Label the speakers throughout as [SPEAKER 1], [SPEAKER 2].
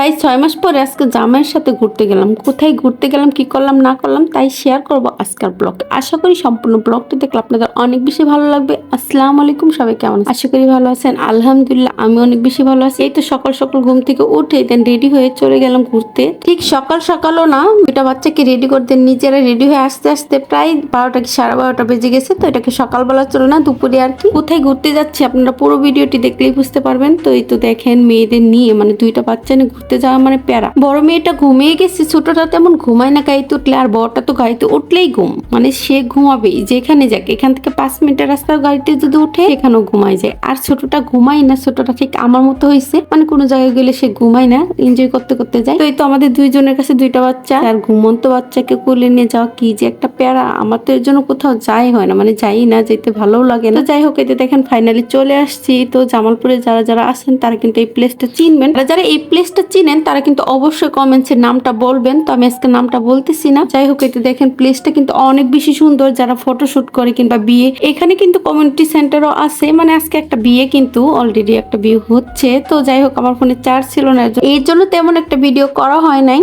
[SPEAKER 1] প্রায় ছয় মাস পরে আজকে জামাইয়ের সাথে ঘুরতে গেলাম। কোথায় ঘুরতে গেলাম, কি করলাম, না করলাম, তাই শেয়ার করব আজকের ব্লগ আশা করি সম্পূর্ণ ব্লগটি দেখলে আপনাদের অনেক বেশি ভালো লাগবে। আসসালামু আলাইকুম, সবাই কেমন আশা করি ভালো আছেন। আলহামদুলিল্লাহ আমি অনেক বেশি ভালো আছি। এই তো সকাল সকাল ঘুম থেকে উঠে দেন রেডি হয়ে চলে গেলাম ঘুরতে। ঠিক সকাল সকালও না দুটা বাচ্চাকে রেডি করতে নিজেরা রেডি হয়ে আসতে আসতে প্রায় বারোটা কি সাড়ে বারোটা বেজে গেছে, তো এটাকে সকালবেলা চলো না, দুপুরে আর কি। কোথায় ঘুরতে যাচ্ছি আপনারা পুরো ভিডিওটি দেখলেই বুঝতে পারবেন। তো এই তো দেখেন মেয়েদের নিয়ে মানে দুইটা বাচ্চা নিয়ে ঘুরতে যাওয়া মানে প্যারা। বড় মেয়েটা ঘুমিয়ে গেছে, ছোটটা তেমন ঘুমায় না গাড়িতে উঠলে আর বড়টা তো গাড়িতে উঠলেই ঘুম। মানে সে ঘুমাবেই যেখানে যাক, এখান থেকে পাঁচ মিনিটের রাস্তা গাড়িতে যদি উঠে এখানেও ঘুমায় যায়। আর ছোটটা ঘুমায় না, ছোটটা ঠিক আমার মতো হয়েছে। মানে কোনো জায়গায় গেলে সে ঘুমায় না এনজয় করতে করতে যায়। তো এই তো আমাদের দুইজনের কাছে দুইটা বাচ্চা, আর ঘুমন্ত বাচ্চাকে কোলে নিয়ে যাওয়া কি যে একটা প্যারা, আমার তো এর জন্য কোথাও যাই হয় না। মানে যাই না, যেতে ভালোও লাগে না। যাই হোক, এতে দেখেন ফাইনালি চলে আসছি। তো জামালপুরে যারা যারা আছেন, তারা কিন্তু এই প্লেসটা চিনবেন। যারা এই প্লেসটা চিনেন, তারা কিন্তু অবশ্যই কমেন্টসে নামটা বলবেন, তো আমি আজকে নামটা বলতেছি না। যাই হোক এটি দেখেন প্লেসটা কিন্তু অনেক বেশি সুন্দর, যারা ফটোশুট করে কিংবা বিয়ে। এখানে কিন্তু কমিউনিটি সেন্টারও আছে মানে আজকে একটা বিয়ে কিন্তু অলরেডি একটা বিয়ে হচ্ছে। তো যাই হোক, আমার ফোনে চার্জ ছিল না এর জন্য তেমন একটা ভিডিও করা হয় নাই।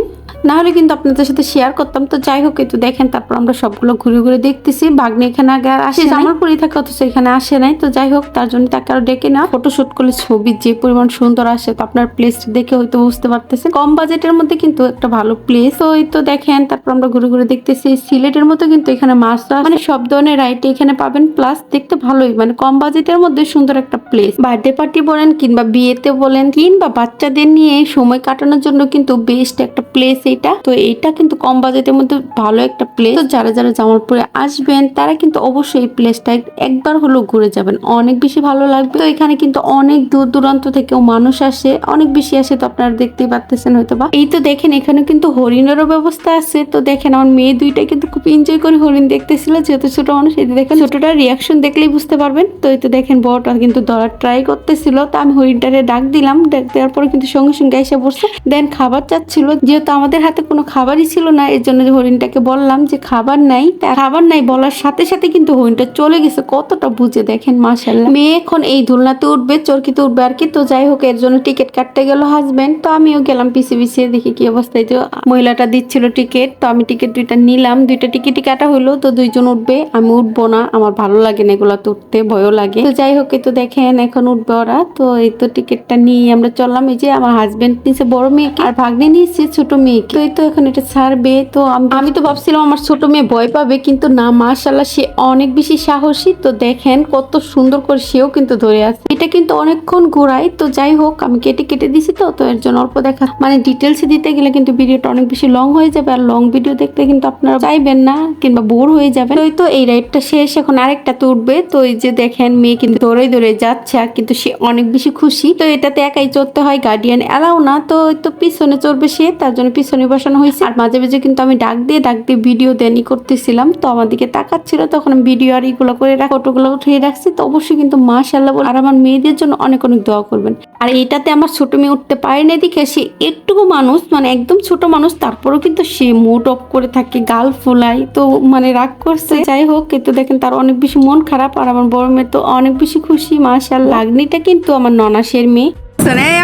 [SPEAKER 1] না হলে কিন্তু আপনাদের সাথে শেয়ার করতাম। তো যাই হোক একটু দেখেন তারপর আমরা সবগুলো ঘুরে ঘুরে দেখতেছি। ভাগ্নে এখানে আগে আর আসে জামালপুরি থাকে অথচ এখানে আসে নাই। তো যাই হোক তার জন্য তাকে আরও ডেকে না ফটো শুট করলে ছবি যে পরিমাণ সুন্দর আসে তো আপনার প্লেস দেখে হয়তো বুঝতে পারতেছে কম বাজেটের মধ্যে কিন্তু একটা ভালো প্লেস তো এই তো দেখেন তারপর আমরা ঘুরে ঘুরে দেখতেছি। সিলেটের মতো কিন্তু এখানে মাছ মানে সব ধরনের রাইট এখানে পাবেন। প্লাস দেখতে ভালোই মানে কম বাজেটের মধ্যে সুন্দর একটা প্লেস বার্থডে পার্টি বলেন কিংবা বিয়েতে বলেন কিংবা বাচ্চাদের নিয়ে সময় কাটানোর জন্য কিন্তু বেস্ট একটা প্লেস এটা। তো এটা কিন্তু কম বাজেটের মধ্যে ভালো একটা প্লেস যারা যারা জামালপুরে আসবেন, তারা কিন্তু অবশ্যই এই প্লেসটা একবার হলেও ঘুরে যাবেন। অনেক বেশি ভালো লাগবে। তো এখানে কিন্তু অনেক দূর দূরান্ত থেকেও মানুষ আসে। অনেক বেশি আসে তো আপনারা দেখতেই পাচ্ছেন হয়তো বা এই তো দেখেন এখানে কিন্তু হরিণেরও ব্যবস্থা আছে। তো দেখেন, আমার মেয়ে দুইটা কিন্তু খুব এনজয় করে হরিণ দেখতেছিল। যেহেতু ছোট মানুষ, এই দেখেন, ছোটটার রিয়াকশন দেখলেই বুঝতে পারবেন। তো এই তো দেখেন বড়টা কিন্তু ধরার ট্রাই করতেছিল। তো আমি হরিণটারে ডাক দিলাম। ডাক দেওয়ার পরে কিন্তু সঙ্গে সঙ্গে এসে বসে দেন খাবার চাচ্ছিল। যেহেতু আমাদের হাতে কোনো খাবারই ছিল না, এর জন্য হরিণটাকে বললাম যে খাবার নাই, তা খাবার নাই বলার সাথে সাথে কিন্তু হরিণটা চলে গেছে, কতটা বুঝে দেখেন মাসাল্লাহ মেয়ে এখন এই দোলনাতে উঠবে চরকিতে উঠবে, আর কি তো যাই হোক, এর জন্য টিকিট কাটতে গেল হাজবেন্ড তো আমিও গেলাম পিছিয়ে পিছিয়ে দেখি কি অবস্থায় যে মহিলাটা দিচ্ছিল টিকিট, তো আমি টিকিট দুইটা নিলাম, দুইটা টিকিটই কাটা হলো তো দুইজন উঠবে, আমি উঠবো না, আমার ভালো লাগে না এগুলোতে উঠতে, ভয়ও লাগে। তো যাই হোক তো দেখেন, এখন উঠবে ওরা, তো এই তো টিকিটটা নিয়ে আমরা চললাম, এই যে আমার হাজবেন্ড নিচে বড় মেয়েকে, আর ভাগ্নে নিয়েছে ছোট মেয়েকে। তো এই তো এখন এটা ছাড়বে, তো আমি তো ভাবছিলাম আমার ছোট মেয়ে ভয় পাবে, কিন্তু না মাশাল্লাহ সে অনেক বেশি সাহসী। তো দেখেন কত সুন্দর করে সেও কিন্তু ধরে আছে। এটা কিন্তু অনেকক্ষণ ঘোরাই তো যাই হোক, আমি কেটে কেটে দিছি তো তো এর জন্য অল্প দেখা। মানে ডিটেলস দিতে গেলে কিন্তু ভিডিওটা অনেক বেশি লং হয়ে যাবে, আর লং ভিডিও দেখতে কিন্তু আপনারা চাইবেন না, কিংবা বোর হয়ে যাবে। তো তো, এই রাইডটা শেষ, এখন আরেকটা তো উঠবে। তো এই যে দেখেন, মেয়ে কিন্তু দৌড়ে দৌড়ে যাচ্ছে, আর কিন্তু সে অনেক বেশি খুশি। তো এটাতে একাই চড়তে হয় গার্ডিয়ান এলাও না, তো তো পিছনে চড়বে সে, তার জন্য পিছনে বসানো হয়েছে। আর মাঝে মাঝে কিন্তু আমি ডাক দিয়ে ডাক দিয়ে ভিডিও দেনি করতেছিলাম। তো আমার দিকে তাকাচ্ছিল তখন আমি ভিডিও আর ইগুলো করে রাখ ফটোগুলো উঠিয়ে রাখছি। তো অবশ্যই কিন্তু মাশাল্লাহ বলে আর আমার মেয়েদের জন্য অনেক অনেক দোয়া করবেন। আর এটাতে আমার ছোট মেয়ে উঠতে পারেনি দেখে সে একটুকু মানুষ মানে একদম ছোট মানুষ তারপরেও কিন্তু সে মুড অফ করে থাকে গাল ফোলায়। তো মানে রাগ করছে। যাই হোক কিন্তু দেখেন তার অনেক বেশি মন খারাপ আর আমার বড় মেয়ে তো অনেক বেশি খুশি মাশাল্লাহ লাগনিটা কিন্তু আমার ননাসের মেয়ে।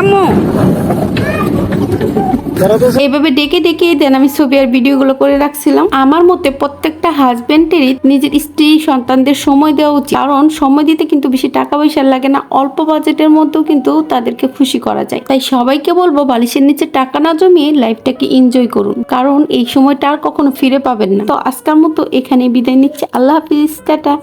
[SPEAKER 1] আম্মু। এইভাবে ডেকে ডেকে দেন, আমি ছবি আর ভিডিওগুলো করে রাখছিলাম। আমার মতে প্রত্যেকটা হাজবেন্ডেরই নিজের স্ত্রী, সন্তানদের সময় দেওয়া উচিত। কারণ সময় দিতে কিন্তু বেশি টাকা পয়সা লাগে না, অল্প বাজেটের মধ্যেও কিন্তু তাদেরকে খুশি করা যায়। তাই সবাইকে বলব, বালিশের নিচে টাকা না জমিয়ে লাইফটাকে এনজয় করুন। কারণ এই সময়টা আর কখনো ফিরে পাবেন না। তো আজকের মতো এখানে বিদায় নিচ্ছে। আল্লাহ হাফিজ, টাটা।